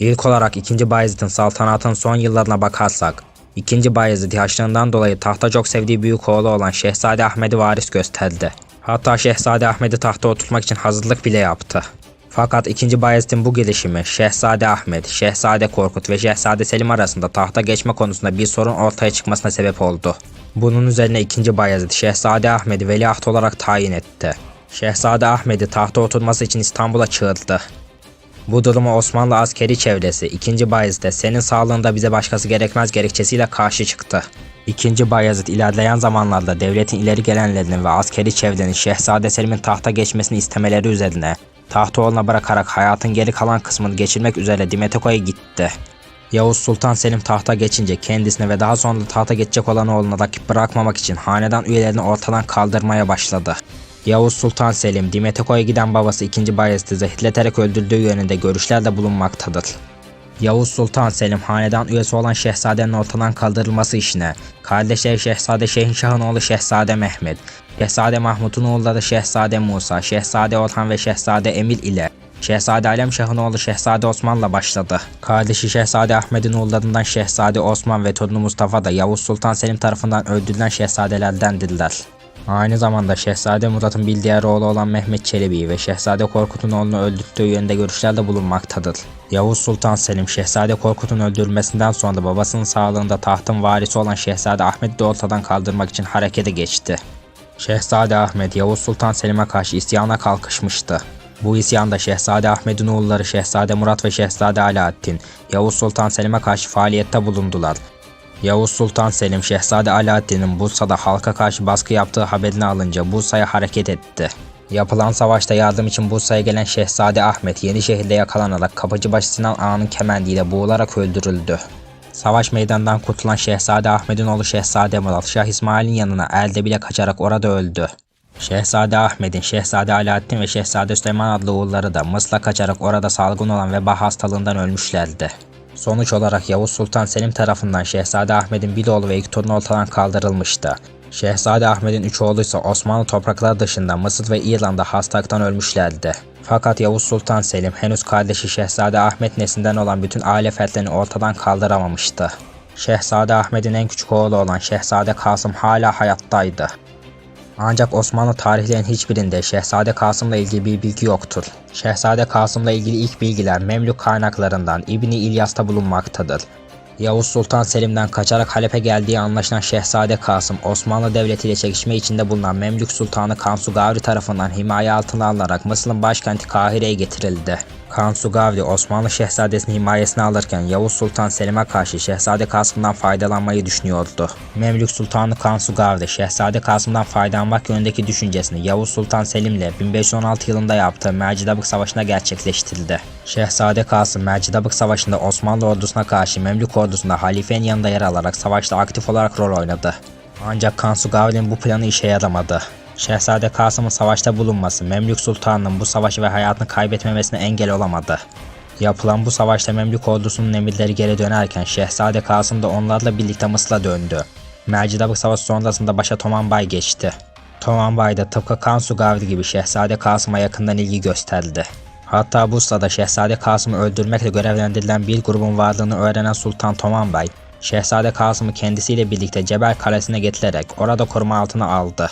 İlk olarak 2. Bayezid'in saltanatın son yıllarına bakarsak, 2. Bayezid yaşlığından dolayı tahta çok sevdiği büyük oğlu olan Şehzade Ahmet'i varis gösterdi. Hatta Şehzade Ahmet'i tahta oturtmak için hazırlık bile yaptı. Fakat 2. Bayezid'in bu gelişimi Şehzade Ahmet, Şehzade Korkut ve Şehzade Selim arasında tahta geçme konusunda bir sorun ortaya çıkmasına sebep oldu. Bunun üzerine 2. Bayezid Şehzade Ahmet'i veliaht olarak tayin etti. Şehzade Ahmet'i tahta oturması için İstanbul'a çağırdı. Bu duruma Osmanlı askeri çevresi 2. Bayezid'e senin sağlığında bize başkası gerekmez gerekçesiyle karşı çıktı. 2. Bayezid ilerleyen zamanlarda devletin ileri gelenlerinin ve askeri çevrenin Şehzade Selim'in tahta geçmesini istemeleri üzerine tahtı oğluna bırakarak hayatın geri kalan kısmını geçirmek üzere Dimeteko'ya gitti. Yavuz Sultan Selim tahta geçince kendisine ve daha sonra tahta geçecek olan oğluna rakip bırakmamak için hanedan üyelerini ortadan kaldırmaya başladı. Yavuz Sultan Selim, Dimeteko'ya giden babası 2. Bayezid'i zehirleterek öldürdüğü yönünde görüşlerde bulunmaktadır. Yavuz Sultan Selim hanedan üyesi olan şehzadenin ortadan kaldırılması işine, kardeşleri Şehzade Şehinşah'ın oğlu Şehzade Mehmet, Şehzade Mahmut'un oğulları Şehzade Musa, Şehzade Orhan ve Şehzade Emir ile Şehzade Alemşah'ın oğlu Şehzade Osman'la başladı. Kardeşi Şehzade Ahmet'in oğullarından Şehzade Osman ve torunu Mustafa da Yavuz Sultan Selim tarafından öldürülen şehzadelerdendirler. Aynı zamanda Şehzade Murat'ın bir diğer oğlu olan Mehmet Çelebi ve Şehzade Korkut'un oğlunu öldürttüğü yönde görüşlerde bulunmaktadır. Yavuz Sultan Selim Şehzade Korkut'un öldürülmesinden sonra babasının sağlığında tahtın varisi olan Şehzade Ahmet'i de ortadan kaldırmak için harekete geçti. Şehzade Ahmet Yavuz Sultan Selim'e karşı isyana kalkışmıştı. Bu isyanda Şehzade Ahmet'in oğulları Şehzade Murat ve Şehzade Alaaddin Yavuz Sultan Selim'e karşı faaliyette bulundular. Yavuz Sultan Selim Şehzade Alaaddin'in Bursa'da halka karşı baskı yaptığı haberini alınca Bursa'ya hareket etti. Yapılan savaşta yardım için Bursa'ya gelen Şehzade Ahmet Yenişehir'de yakalanarak Kapıcıbaşı Sinan Ağa'nın kemendiyle boğularak öldürüldü. Savaş meydanından kurtulan Şehzade Ahmet'in oğlu Şehzade Murat Şah İsmail'in yanına elde bile kaçarak orada öldü. Şehzade Ahmet'in Şehzade Alaaddin ve Şehzade Süleyman adlı oğulları da Mısır'a kaçarak orada salgın olan veba hastalığından ölmüşlerdi. Sonuç olarak Yavuz Sultan Selim tarafından Şehzade Ahmet'in bir oğlu ve iki torunu ortadan kaldırılmıştı. Şehzade Ahmet'in üç oğlu ise Osmanlı toprakları dışında Mısır ve İrland'da hastalıktan ölmüşlerdi. Fakat Yavuz Sultan Selim henüz kardeşi Şehzade Ahmet neslinden olan bütün aile fertlerini ortadan kaldıramamıştı. Şehzade Ahmet'in en küçük oğlu olan Şehzade Kasım hala hayattaydı. Ancak Osmanlı tarihlerinin hiçbirinde Şehzade Kasım'la ilgili bir bilgi yoktur. Şehzade Kasım'la ilgili ilk bilgiler Memlük kaynaklarından İbni İlyas'ta bulunmaktadır. Yavuz Sultan Selim'den kaçarak Halep'e geldiği anlaşılan Şehzade Kasım, Osmanlı Devleti ile çekişme içinde bulunan Memlük Sultanı Kansu Gavri tarafından himaye altına alınarak Mısır'ın başkenti Kahire'ye getirildi. Kansu Gavri, Osmanlı Şehzadesini himayesine alırken Yavuz Sultan Selim'e karşı Şehzade Kasım'dan faydalanmayı düşünüyordu. Memlük Sultanı Kansu Gavri, Şehzade Kasım'dan faydalanmak yönündeki düşüncesini Yavuz Sultan Selim ile 1516 yılında yaptığı Mercidabık Savaşı'nda gerçekleştirdi. Şehzade Kasım, Mercidabık Savaşı'nda Osmanlı ordusuna karşı Memlük ordusunda halifenin yanında yer alarak savaşta aktif olarak rol oynadı. Ancak Kansu Gavri'nin bu planı işe yaramadı. Şehzade Kasım'ın savaşta bulunması Memlük Sultanı'nın bu savaşı ve hayatını kaybetmemesine engel olamadı. Yapılan bu savaşta Memlük ordusunun emirleri geri dönerken Şehzade Kasım da onlarla birlikte Mısır'a döndü. Mercidabık Savaşı sonrasında başa Toman Bay geçti. Toman Bay da tıpkı Kansu Gavri gibi Şehzade Kasım'a yakından ilgi gösterdi. Hatta bu sırada Şehzade Kasım'ı öldürmekle görevlendirilen bir grubun varlığını öğrenen Sultan Toman Bay, Şehzade Kasım'ı kendisiyle birlikte Cebel Kalesi'ne getirerek orada koruma altına aldı.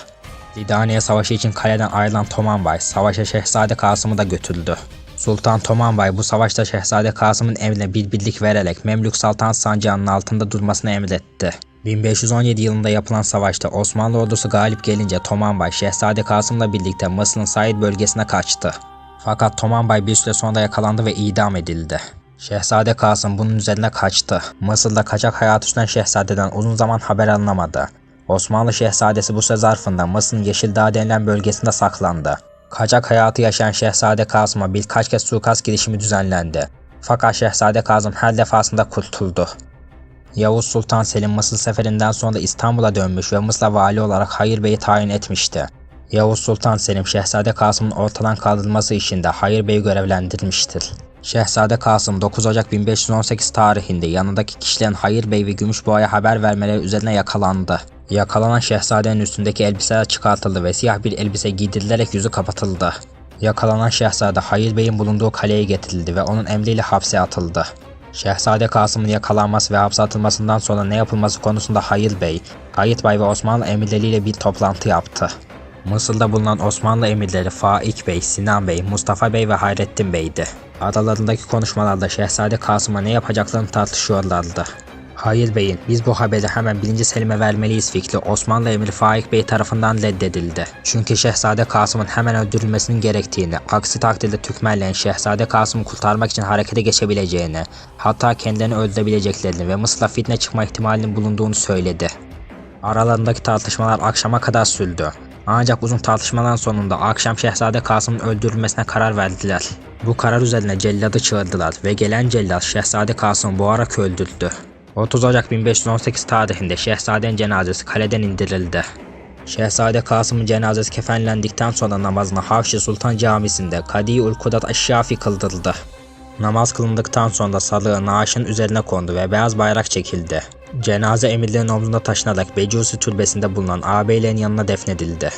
Lidaniye Savaşı için kaleden ayrılan Tomanbay, savaşa Şehzade Kasım'ı da götürdü. Sultan Tomanbay bu savaşta Şehzade Kasım'ın emrine bir birlik vererek Memlük Saltanat sancağının altında durmasını emretti. 1517 yılında yapılan savaşta Osmanlı ordusu galip gelince Tomanbay Şehzade Kasım'la birlikte Mısır'ın Said bölgesine kaçtı. Fakat Tomanbay bir süre sonra yakalandı ve idam edildi. Şehzade Kasım bunun üzerine kaçtı. Mısır'da kaçak hayatı süren şehzadeden uzun zaman haber alınamadı. Osmanlı şehzadesi bu süre zarfında Mısır'ın Yeşildağ denilen bölgesinde saklandı. Kaçak hayatı yaşayan Şehzade Kasım'a birkaç kez suikast girişimi düzenlendi. Fakat Şehzade Kasım her defasında kurtuldu. Yavuz Sultan Selim Mısır seferinden sonra İstanbul'a dönmüş ve Mısır'a vali olarak Hayır Bey'i tayin etmişti. Yavuz Sultan Selim Şehzade Kasım'ın ortadan kaldırılması için de Hayır Bey'i görevlendirmiştir. Şehzade Kasım 9 Ocak 1518 tarihinde yanındaki kişilerin Hayır Bey ve Gümüşboğa'ya haber vermeleri üzerine yakalandı. Yakalanan şehzadenin üstündeki elbiseler çıkartıldı ve siyah bir elbise giydirilerek yüzü kapatıldı. Yakalanan şehzade Hayır Bey'in bulunduğu kaleye getirildi ve onun emriyle hapse atıldı. Şehzade Kasım'ın yakalanması ve hapse atılmasından sonra ne yapılması konusunda Hayır Bey, Hayit Bey ve Osmanlı emirleriyle bir toplantı yaptı. Mısır'da bulunan Osmanlı emirleri Faik Bey, Sinan Bey, Mustafa Bey ve Hayrettin Bey'di. Aralarındaki konuşmalarda Şehzade Kasım'a ne yapacaklarını tartışıyorlardı. Hayır Bey'in biz bu haberi hemen 1. Selim'e vermeliyiz fikri Osmanlı emiri Faik Bey tarafından reddedildi. Çünkü Şehzade Kasım'ın hemen öldürülmesinin gerektiğini, aksi takdirde Türkmenlerin Şehzade Kasım'ı kurtarmak için harekete geçebileceğini, hatta kendilerini öldürebileceklerini ve Mısır'da fitne çıkma ihtimalinin bulunduğunu söyledi. Aralarındaki tartışmalar akşama kadar sürdü. Ancak uzun tartışmaların sonunda akşam Şehzade Kasım'ın öldürülmesine karar verdiler. Bu karar üzerine celladı çağırdılar ve gelen cellat Şehzade Kasım'ı boğarak öldürdü. 30 Ocak 1518 tarihinde Şehzade'nin cenazesi kaleden indirildi. Şehzade Kasım'ın cenazesi kefenlendikten sonra namazına Havşi Sultan Camisi'nde Kadi ul Kudat Eşşafi kıldırıldı. Namaz kılındıktan sonra salığı naaşın üzerine kondu ve beyaz bayrak çekildi. Cenaze emirlerin omzunda taşınarak Becusi türbesinde bulunan ağabeylerin yanına defnedildi.